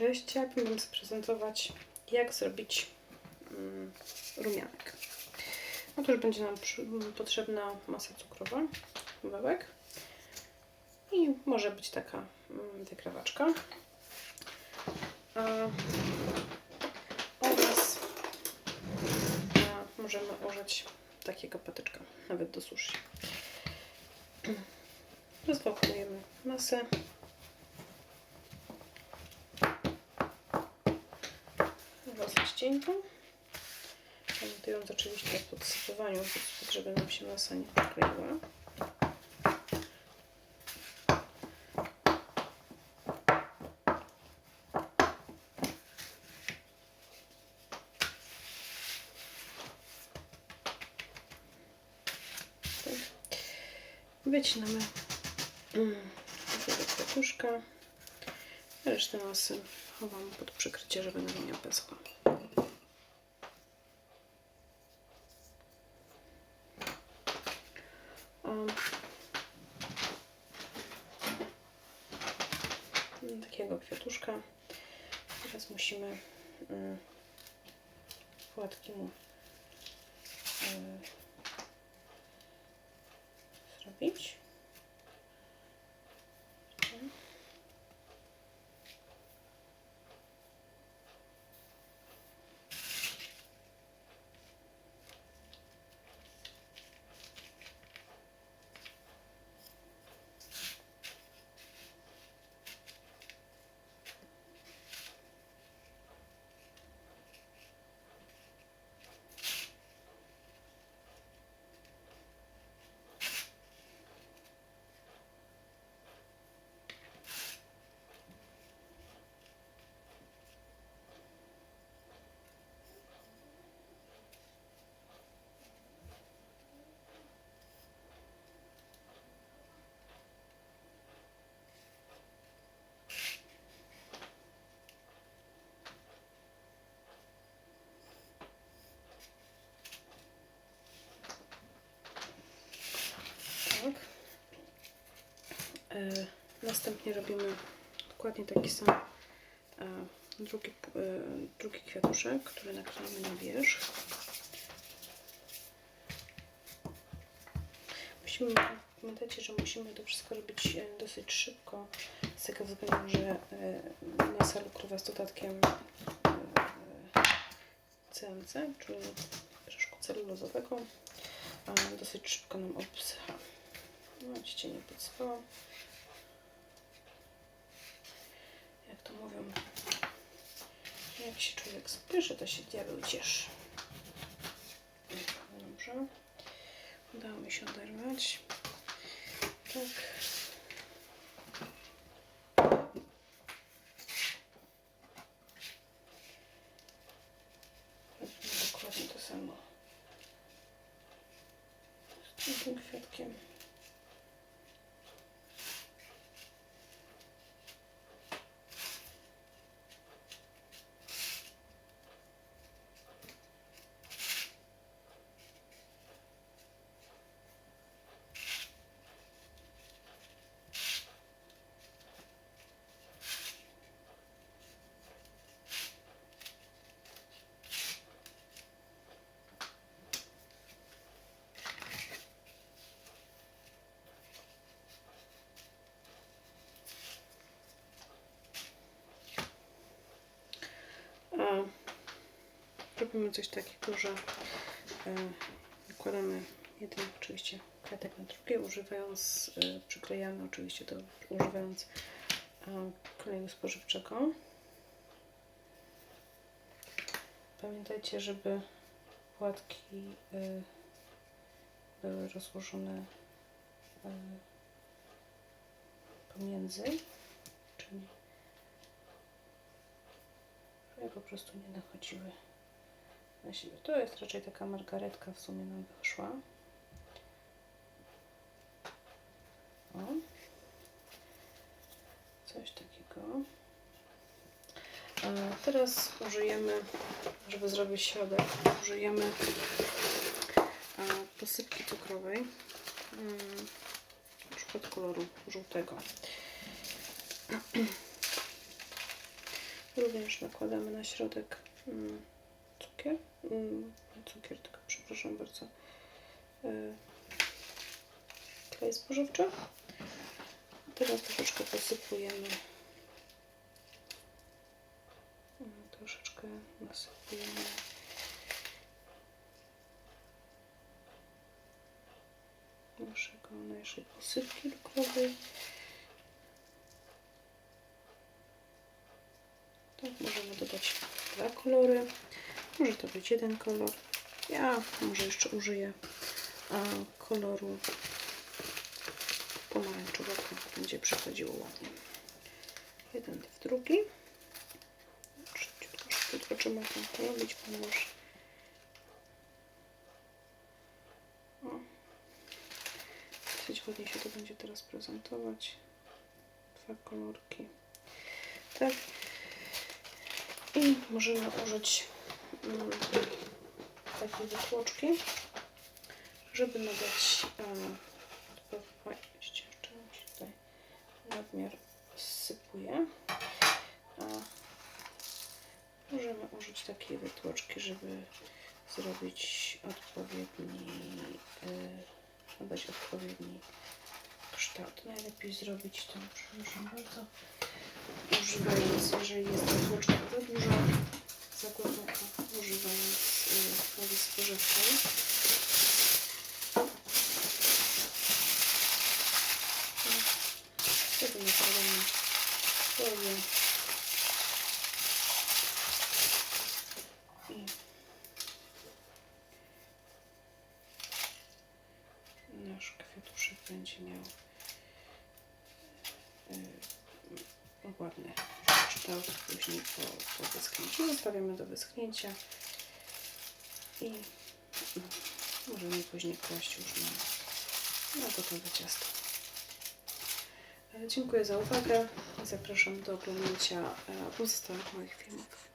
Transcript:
Cześć, chciałabym Wam zaprezentować, jak zrobić mm, rumianek. Otóż będzie nam potrzebna masa cukrowa, wałek i może być taka mm, wykrawaczka. A, oraz a, możemy użyć takiego patyczka, nawet do sushi. Rozwałkujemy masę. dosyć cienką. Pamiętając oczywiście o podsypywaniu, żeby nam się masa nie przykleiła. Tak. Wycinamy mm, tego kwiatuszka. Resztę masy chowam pod przykrycie, żeby nam nie opeschła. Takiego kwiatuszka. Teraz musimy um, płatki mu um, zrobić. Tak. E, następnie robimy dokładnie taki sam e, drugi, e, drugi kwiatuszek, który nakleimy na wierzch. Musimy, pamiętajcie, że musimy to wszystko robić e, dosyć szybko, z tego względu, że e, masa lukrowa z dodatkiem e, CNC, czyli proszku celulozowego, dosyć szybko nam obsycha. No, nie podspałam. Jak to mówią, jak się człowiek spieszy, to się diabeł cieszy. Dobrze. Udało mi się oderwać. Tak. Robimy dokładnie to samo z tym kwiatkiem. A robimy coś takiego, że e, nakładamy jeden oczywiście kwiatek na drugi, używając, e, przyklejamy oczywiście to używając e, kleju spożywczego. Pamiętajcie, żeby płatki były rozłożone pomiędzy, czyli żeby po prostu nie nachodziły na siebie. To jest raczej taka margaretka w sumie nam wyszła. O. Coś takiego. A teraz użyjemy, żeby zrobić środek, użyjemy posypki cukrowej. Mm, na przykład koloru żółtego. Również nakładamy na środek mm, cukier. Mm, cukier, tylko przepraszam bardzo. Klej spożywczy. Teraz troszeczkę posypujemy. Mm, Troszeczkę nasypujemy. naszego naszej posypki lukrowej. Tak, możemy dodać dwa kolory. Może to być jeden kolor. Ja może jeszcze użyję koloru pomarańczowego. Będzie przychodziło ładnie. Jeden w drugi. Szybciutko, szybciutko trzeba to robić, o, dosyć ładnie się to będzie teraz prezentować. Dwa kolorki. Tak. I możemy użyć mm, takiej wytłoczki, żeby nadać e, jeszcze mi się tutaj nadmiar sypuje. A możemy użyć takiej wytłoczki, żeby zrobić odpowiedni, e, nadać odpowiedni kształt. Najlepiej zrobić to, przepraszam bardzo, używając, jeżeli jest wytłoczka za duża, za głęboka, używając y, wody spożywczej. Wtedy nakładamy folię nasz kwiatuszek będzie miał y, ładny kształt później po, po wyschnięciu. Zostawiamy do wyschnięcia i możemy później kłaść już na, na gotowe ciasto. E, Dziękuję za uwagę i zapraszam do oglądnięcia e, pozostałych moich filmów.